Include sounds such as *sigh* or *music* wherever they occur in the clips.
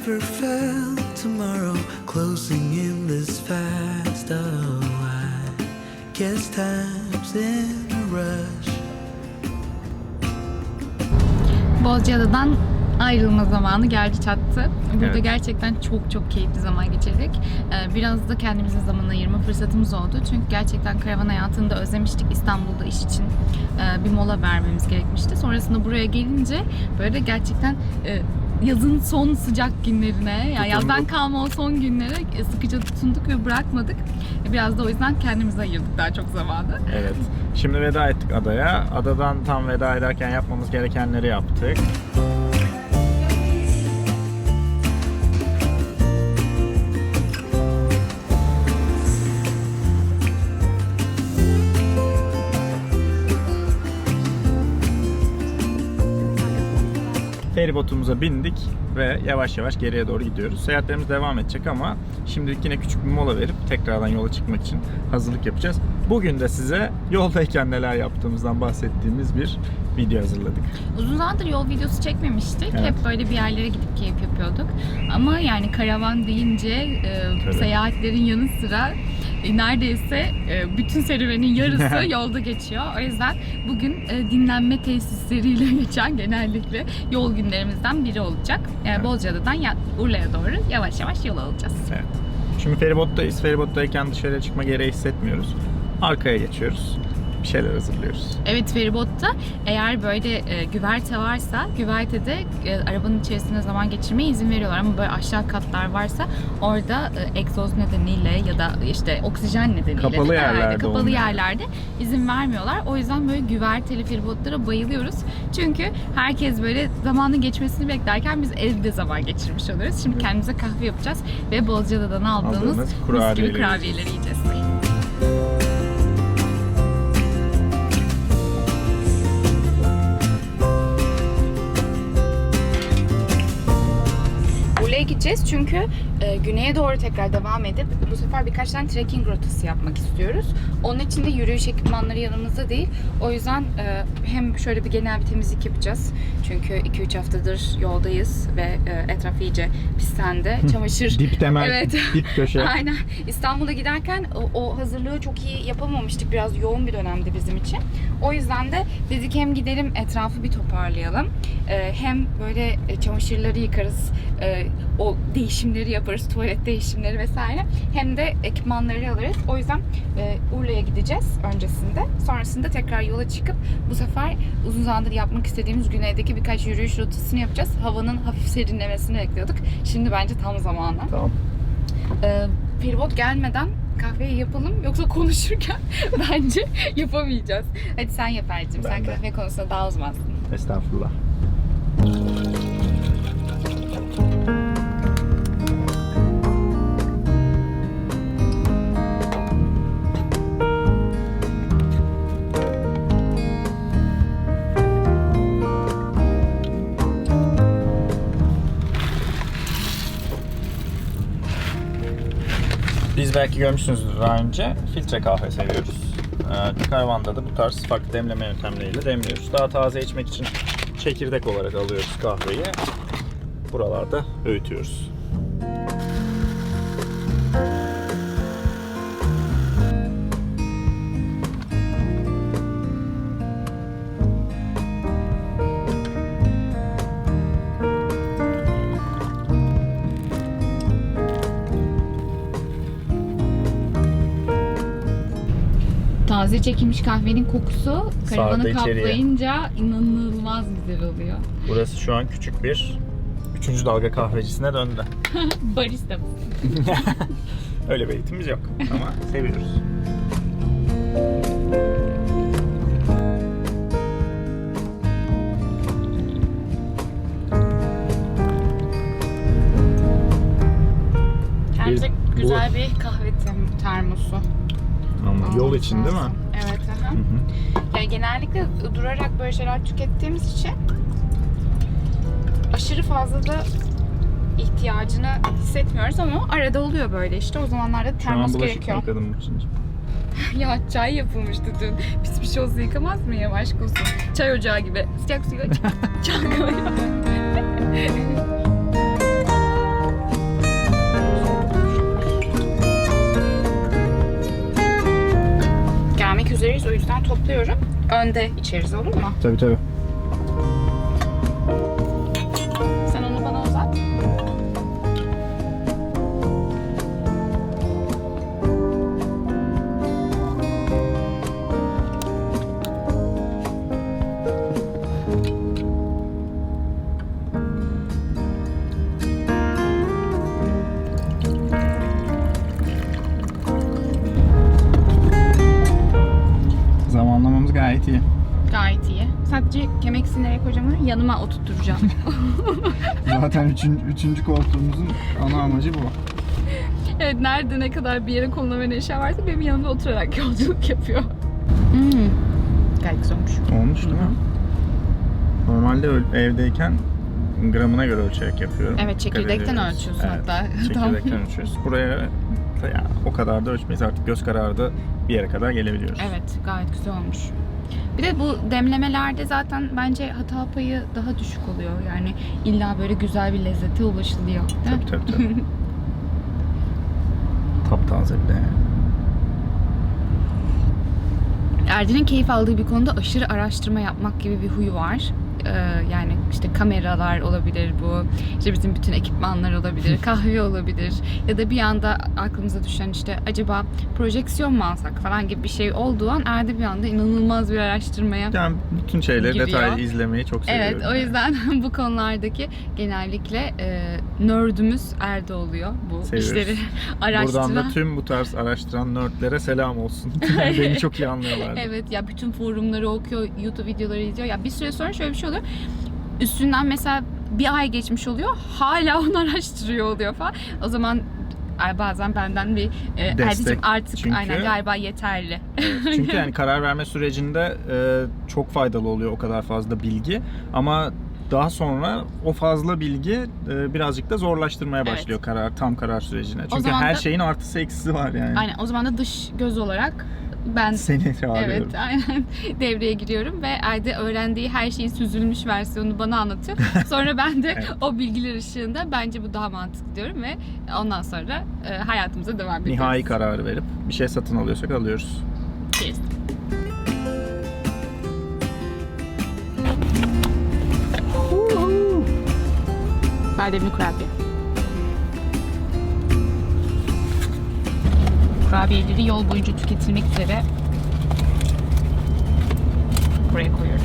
never felt tomorrow closing in this fast. Oh, I guess time's in a rush. Bozcaada'dan ayrılma zamanı geldi çattı. Burada Evet. gerçekten çok çok keyifli zaman geçirdik. Ee, Biraz da kendimize zaman ayırma fırsatımız oldu. Çünkü gerçekten karavan hayatını da özlemiştik. İstanbul'da iş için e, bir mola vermemiz gerekmişti. Sonrasında buraya gelince böyle gerçekten e, yazın son sıcak günlerine, yani yazdan kalma o son günlere e, sıkıca tutunduk ve bırakmadık. E, Biraz da o yüzden kendimize ayırdık daha çok zamanı. Evet. Şimdi veda ettik adaya. Adadan tam veda ederken yapmamız gerekenleri yaptık. Feribotumuza bindik ve yavaş yavaş geriye doğru gidiyoruz. Seyahatlerimiz devam edecek ama şimdilik yine küçük bir mola verip tekrardan yola çıkmak için hazırlık yapacağız. Bugün de size yoldayken neler yaptığımızdan bahsettiğimiz bir video hazırladık. Uzun zamandır yol videosu çekmemiştik. Evet. Hep böyle bir yerlere gidip keyif yapıyorduk. Ama yani karavan deyince e, Tabii. seyahatlerin yanı sıra e, neredeyse e, bütün serüvenin yarısı *laughs* yolda geçiyor. O yüzden bugün e, dinlenme tesisleriyle *laughs* geçen genellikle yol günlerimizden biri olacak. E, Evet. Bozcaada'dan ya- Urla'ya doğru yavaş yavaş yol alacağız. Evet. Şimdi feribottayız. Feribottayken dışarıya çıkma gereği hissetmiyoruz. Arkaya geçiyoruz. Bir şeyler hazırlıyoruz. Evet feribotta eğer böyle e, güverte varsa güvertede e, arabanın içerisinde zaman geçirmeye izin veriyorlar ama böyle aşağı katlar varsa orada e, egzoz nedeniyle ya da işte oksijen nedeniyle Kapalı de herhalde yerlerde kapalı olmuyor. yerlerde izin vermiyorlar. O yüzden böyle güverteli feribotlara bayılıyoruz. Çünkü herkes böyle zamanın geçmesini beklerken biz evde zaman geçirmiş oluyoruz. Şimdi kendimize kahve yapacağız ve Bozcaada'dan aldığımız, Aldığımız kurabiyeleri kurabiyeleri yiyeceğiz. Gideceğiz çünkü e, güneye doğru tekrar devam edip bu sefer birkaç tane trekking rotası yapmak istiyoruz. Onun için de yürüyüş ekipmanları yanımızda değil. O yüzden e, hem şöyle bir genel bir temizlik yapacağız. Çünkü 2-3 haftadır yoldayız ve e, etraf iyice pislendi. Çamaşır Dip temel, Evet. dip köşe. *laughs* Aynen. İstanbul'a giderken o, o hazırlığı çok iyi yapamamıştık. Biraz yoğun bir dönemdi bizim için. O yüzden de dedik hem gidelim etrafı bir toparlayalım. Ee, hem böyle e, çamaşırları yıkarız. e, o değişimleri yaparız. Tuvalet değişimleri vesaire. Hem de ekipmanları alırız. O yüzden e, Urla'ya gideceğiz öncesinde. Sonrasında tekrar yola çıkıp bu sefer uzun zamandır yapmak istediğimiz güneydeki birkaç yürüyüş rotasını yapacağız. Havanın hafif serinlemesini bekliyorduk. Şimdi bence tam zamanı. Tamam. Ee, feribot gelmeden kahveyi yapalım yoksa konuşurken *laughs* bence yapamayacağız. Hadi sen yap Ercim. Sen de. kahve konusunda daha uzmansın. Estağfurullah. Biz belki görmüşsünüzdür daha önce filtre kahve seviyoruz. Ee, karavanda da bu tarz farklı demleme yöntemleriyle demliyoruz. Daha taze içmek için çekirdek olarak alıyoruz kahveyi. Buralarda öğütüyoruz. Taze çekilmiş kahvenin kokusu karavanı Sardı içeriye. kaplayınca inanılmaz güzel oluyor. Burası şu an küçük bir üçüncü dalga kahvecisine döndü. *laughs* Barista mı? *laughs* Öyle bir eğitimimiz yok ama seviyoruz. Bu- güzel bir kahve termosu. Ama yol için değil mi? Evet. Aha. Hı hı. Yani genellikle durarak böyle şeyler tükettiğimiz için aşırı fazla da ihtiyacını hissetmiyoruz ama arada oluyor böyle işte. O zamanlarda Şu an termos gerekiyor. yıkadım için. *laughs* ya çay yapılmıştı dün. Pis bir şey olsa yıkamaz mıyım aşk olsun. Çay ocağı gibi. Sıcak suyu aç. *laughs* Çalmıyor. *laughs* yüzden topluyorum. Önde içeriz olur mu? Tabii tabii. Gayet iyi. Gayet iyi. Sadece kemeksini nereye koyacağım? Yanıma oturtturacağım. *laughs* Zaten üçün, üçüncü koltuğumuzun ana amacı bu. evet nerede ne kadar bir yere konulabilen eşya varsa benim yanımda oturarak *laughs* yolculuk yapıyor. Hmm. Gayet güzel olmuş. Olmuş değil mi? Normalde evdeyken gramına göre ölçerek yapıyorum. Evet, çekirdekten ediyoruz. ölçüyorsun Evet, hatta. *laughs* Çekirdekten ölçüyoruz. Buraya da ya, o kadar da ölçmeyiz artık göz kararı da bir yere kadar gelebiliyoruz. Evet gayet güzel olmuş. Bir de bu demlemelerde zaten bence hata payı daha düşük oluyor. Yani illa böyle güzel bir lezzete ulaşılıyor. Tabii tabii tabii. *laughs* Taptaze bir de. Erdin'in keyif aldığı bir konuda aşırı araştırma yapmak gibi bir huyu var. Ee, yani işte kameralar olabilir bu, işte bizim bütün ekipmanlar olabilir, kahve olabilir ya da bir anda aklımıza düşen işte acaba projeksiyon mu alsak falan gibi bir şey olduğu an Erdi bir anda inanılmaz bir araştırmaya Yani bütün şeyleri Giriyor. detaylı izlemeyi çok seviyorum. Evet, o yüzden *laughs* bu konulardaki genellikle e, nerdümüz Erdo oluyor bu Seviyoruz. işleri Buradan araştıran. da tüm bu tarz araştıran nerdlere selam olsun. *laughs* Beni çok iyi anlıyorlar. Evet ya bütün forumları okuyor, YouTube videoları izliyor. Ya bir süre sonra şöyle bir şey oluyor. Üstünden mesela bir ay geçmiş oluyor. Hala onu *laughs* araştırıyor oluyor falan. O zaman bazen benden bir e. Erdicim artık Çünkü- aynen galiba yeterli. Evet, Çünkü yani karar verme sürecinde e, çok faydalı oluyor o kadar fazla bilgi ama daha sonra o fazla bilgi e, birazcık da zorlaştırmaya Evet. başlıyor karar tam karar sürecine. Çünkü her da- şeyin artısı eksisi var yani. Aynen o zaman da dış göz olarak ben Seni çağırıyorum. Evet, aynen *laughs* devreye giriyorum ve Erdi öğrendiği her şeyin süzülmüş versiyonunu bana anlatıyor. *laughs* Sonra ben de Evet. o bilgiler ışığında bence bu daha mantıklı diyorum ve ondan sonra e, hayatımıza devam ediyoruz. Nihai kararı verip bir şey satın alıyorsak alıyoruz. Cheers. Bademli kurabiye. Kurabiyeleri yol boyunca tüketilmek üzere buraya koyuyorum.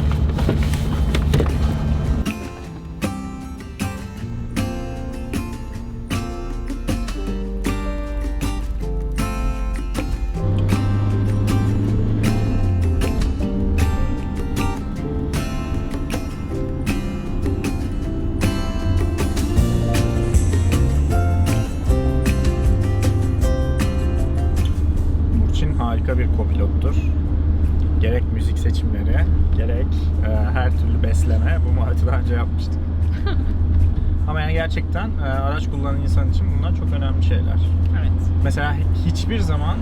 Besleme. Bu muhabbeti daha önce yapmıştık. *laughs* Ama yani gerçekten e, araç kullanan insan için bunlar çok önemli şeyler. Evet. Mesela hiçbir zaman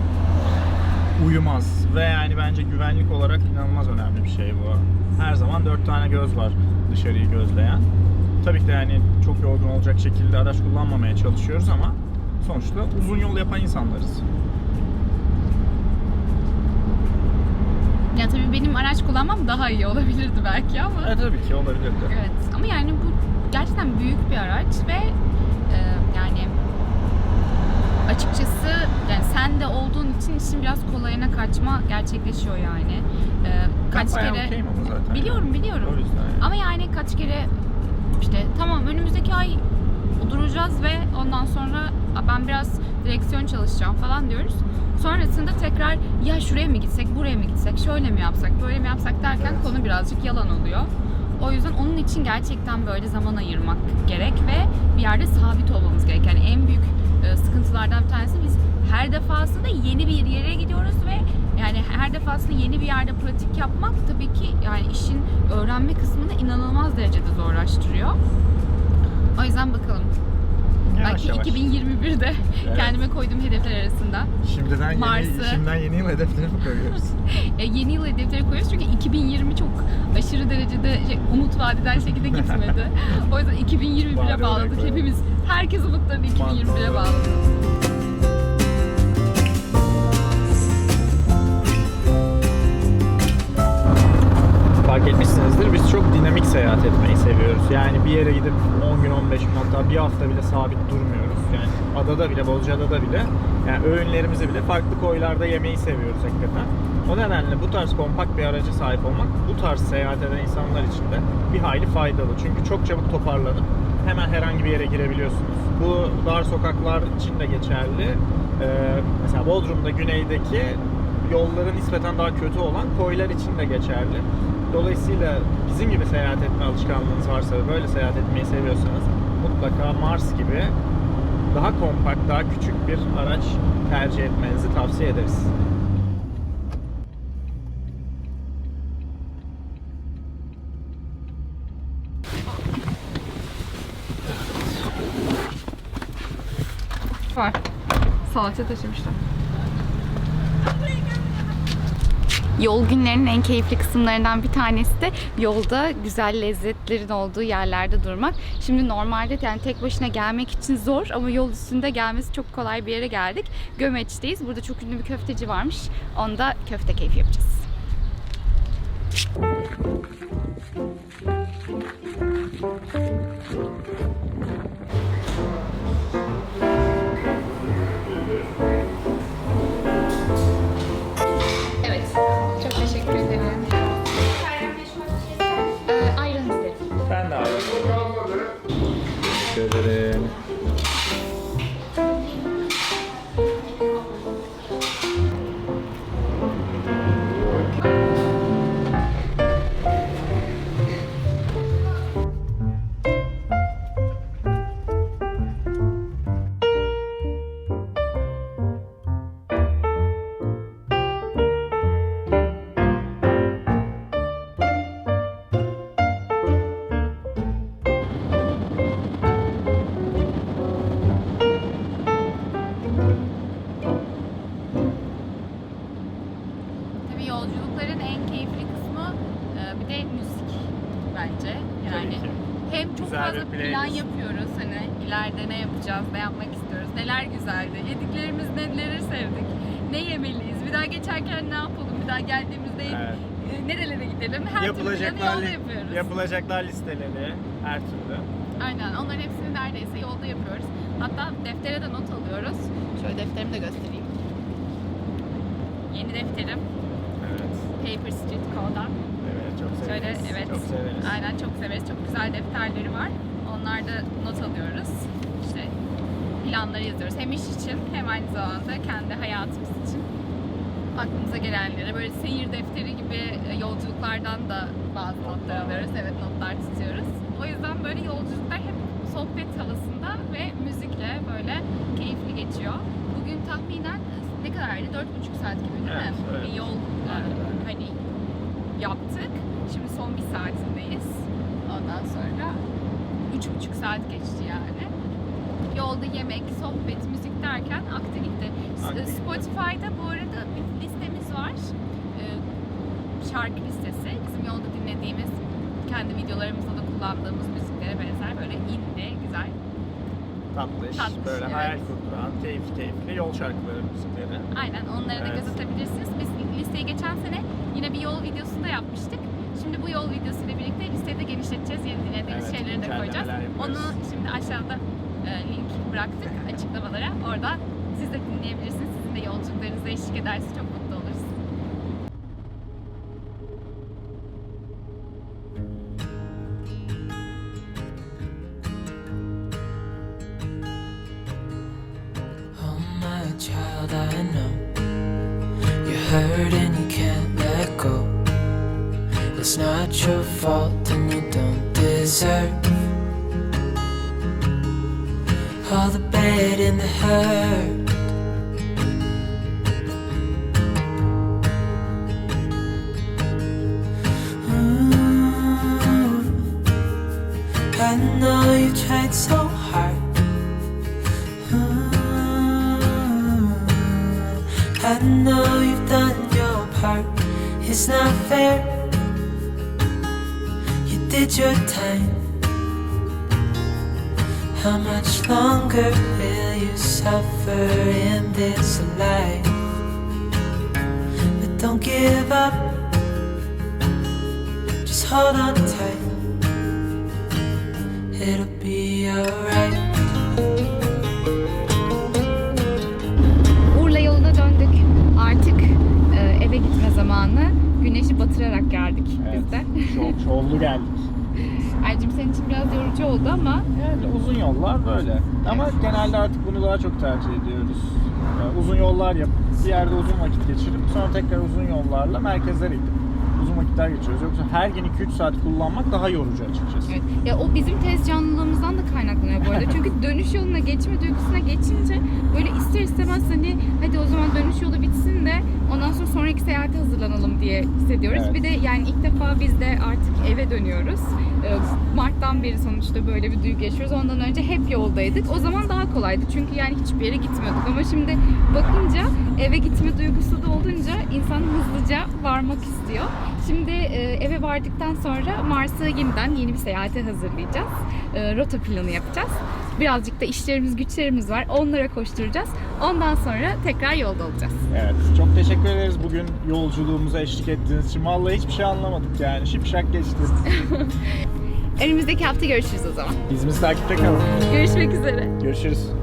uyumaz ve yani bence güvenlik olarak inanılmaz önemli bir şey bu. Her zaman dört tane göz var dışarıyı gözleyen. Tabii ki de yani çok yorgun olacak şekilde araç kullanmamaya çalışıyoruz ama sonuçta uzun yol yapan insanlarız. Ya tabii benim araç kullanmam daha iyi olabilirdi belki ama. E tabii ki olabilirdi. Evet ama yani bu gerçekten büyük bir araç ve e, yani açıkçası yani sen de olduğun için işin biraz kolayına kaçma gerçekleşiyor yani. E, kaç ben kere okeyim ama zaten. biliyorum biliyorum. O yüzden yani. Ama yani kaç kere işte tamam önümüzdeki ay duracağız ve ondan sonra "Aa, ben biraz direksiyon çalışacağım falan diyoruz. Sonrasında tekrar ya şuraya mı gitsek, buraya mı gitsek, şöyle mi yapsak, böyle mi yapsak derken Evet. konu birazcık yalan oluyor. O yüzden onun için gerçekten böyle zaman ayırmak gerek ve bir yerde sabit olmamız gerek. Yani en büyük e, sıkıntılardan bir tanesi biz her defasında yeni bir yere gidiyoruz ve yani her defasında yeni bir yerde pratik yapmak tabii ki yani işin öğrenme kısmını inanılmaz derecede zorlaştırıyor. O yüzden bakalım. Yavaş Belki yavaş. 2021'de Evet. kendime koyduğum hedefler arasında. Şimdiden yeni, Mars'ı. şimdiden yeni yıl hedefleri mi koyuyoruz? *laughs* E, yeni yıl hedefleri koyuyoruz çünkü 2020 çok aşırı derecede şey, umut vadeden şekilde gitmedi. *laughs* o yüzden 2021'e Bari bağladık hepimiz. Herkes umutlarını 2021'e Mantıklı. bağladı. Fark etmişsinizdir. Biz çok dinamik seyahat etmeyi seviyoruz. Yani bir yere gidip 10 gün, 15 gün hatta bir hafta bile sabit durmuyoruz. Yani adada bile, Bozcaada'da bile yani öğünlerimizi bile farklı koylarda yemeyi seviyoruz hakikaten. O nedenle bu tarz kompakt bir araca sahip olmak bu tarz seyahat eden insanlar için de bir hayli faydalı. Çünkü çok çabuk toparlanıp hemen herhangi bir yere girebiliyorsunuz. Bu dar sokaklar için de geçerli. Ee, mesela Bodrum'da güneydeki yolları nispeten daha kötü olan koylar için de geçerli. Dolayısıyla bizim gibi seyahat etme alışkanlığınız varsa ve böyle seyahat etmeyi seviyorsanız mutlaka Mars gibi daha kompakt, daha küçük bir araç tercih etmenizi tavsiye ederiz. Var. Salça taşımışlar. Yol günlerinin en keyifli kısımlarından bir tanesi de yolda güzel lezzetlerin olduğu yerlerde durmak. Şimdi normalde yani tek başına gelmek için zor ama yol üstünde gelmesi çok kolay bir yere geldik. Gömeç'teyiz. Burada çok ünlü bir köfteci varmış. Onda köfte keyfi yapacağız. Bence. Yani hem çok Güzel fazla plan yapıyoruz hani ileride ne yapacağız, ne yapmak istiyoruz, neler güzeldi, yediklerimiz neleri sevdik, ne yemeliyiz, bir daha geçerken ne yapalım, bir daha geldiğimizde Evet. e, nerelere gidelim, her türlü Yapılacaklar, planı yolda yapıyoruz. yapılacaklar listeleri her türlü. Aynen onların hepsini neredeyse yolda yapıyoruz. Hatta deftere de not alıyoruz. Şöyle defterimi de göstereyim. Yeni defterim Evet. Paper Street Code'a. Şöyle evet. Çok severiz. Aynen çok severiz. Çok güzel defterleri var. Onlarda not alıyoruz. İşte planları yazıyoruz. Hem iş için hem aynı zamanda kendi hayatımız için. Aklımıza gelenleri böyle seyir defteri gibi e, yolculuklardan da bazı notlar alıyoruz. Evet notlar tutuyoruz. O yüzden böyle yolculuklar hep sohbet havasında ve müzikle böyle keyifli geçiyor. Bugün tahminen ne kadardı? Dört buçuk saat gibi değil mi? evet. Bir yol e, öyle. hani yaptık. Şimdi son bir saatindeyiz. Ondan sonra üç buçuk saat geçti yani. Yolda yemek, sohbet, müzik derken aktı gitti. Aktı. Spotify'da bu arada bir listemiz var. Ee, şarkı listesi. Bizim yolda dinlediğimiz, kendi videolarımızda da kullandığımız müziklere benzer böyle indie, güzel. Tatlış, Tatlış, böyle evet. hayal kurduran, keyifli keyifli yol şarkıları müzikleri. Aynen onlara da Evet. göz atabilirsiniz. Biz listeyi geçen sene yine bir yol videosunda yapmıştık. Şimdi bu yol videosuyla birlikte listeyi de genişleteceğiz. Yeni dinlediğiniz Evet, şeyleri de koyacağız. Onu şimdi aşağıda e, link bıraktık *laughs* açıklamalara. Orada siz de dinleyebilirsiniz. Sizin de yolculuklarınıza eşlik ederse çok mutlu all the bad and the hurt. Ooh, mm. I know you tried so hard. Mm. I know you've done your part. It's not fair. You did your time. How much longer will you suffer in this life? But don't give up. Just hold on tight. It'll be alright. Urla yoluna döndük. Artık e, eve gitme zamanı. Güneşi batırarak geldik biz de. Çok şovlu geldik. Ayrıca senin için biraz yorucu oldu ama Yani uzun yollar böyle. Ama genelde artık bunu daha çok tercih ediyoruz. Yani uzun yollar yapıp bir yerde uzun vakit geçirip sonra tekrar uzun yollarla merkezlere gidip uzun vakitler geçiriyoruz. Yoksa her gün 2-3 saat kullanmak daha yorucu açıkçası. Evet. Ya o bizim tez canlılığımızdan da kaynaklanıyor bu arada. *laughs* Çünkü dönüş yoluna geçme duygusuna geçince böyle ister istemez hani hadi o zaman dönüş yolu bitsin de ondan sonra sonraki seyahate hazırlanalım diye hissediyoruz. Evet. Bir de yani ilk defa biz de artık eve dönüyoruz. Ee, Mart'tan beri sonuçta böyle bir duygu yaşıyoruz. Ondan önce hep yoldaydık. O zaman daha kolaydı. Çünkü yani hiçbir yere gitmiyorduk. Ama şimdi bakınca eve gitme duygusu da olunca insan hızlıca varmak istiyor. Şimdi e, eve vardıktan sonra Mars'ı yeniden yeni bir seyahate hazırlayacağız. E, rota planı yapacağız. Birazcık da işlerimiz, güçlerimiz var. Onlara koşturacağız. Ondan sonra tekrar yolda olacağız. Evet. Çok teşekkür ederiz bugün yolculuğumuza eşlik ettiğiniz için. Vallahi hiçbir şey anlamadık yani. Şipşak geçti. *laughs* Önümüzdeki hafta görüşürüz o zaman. Bizimizi takipte kalın. Görüşmek üzere. Görüşürüz.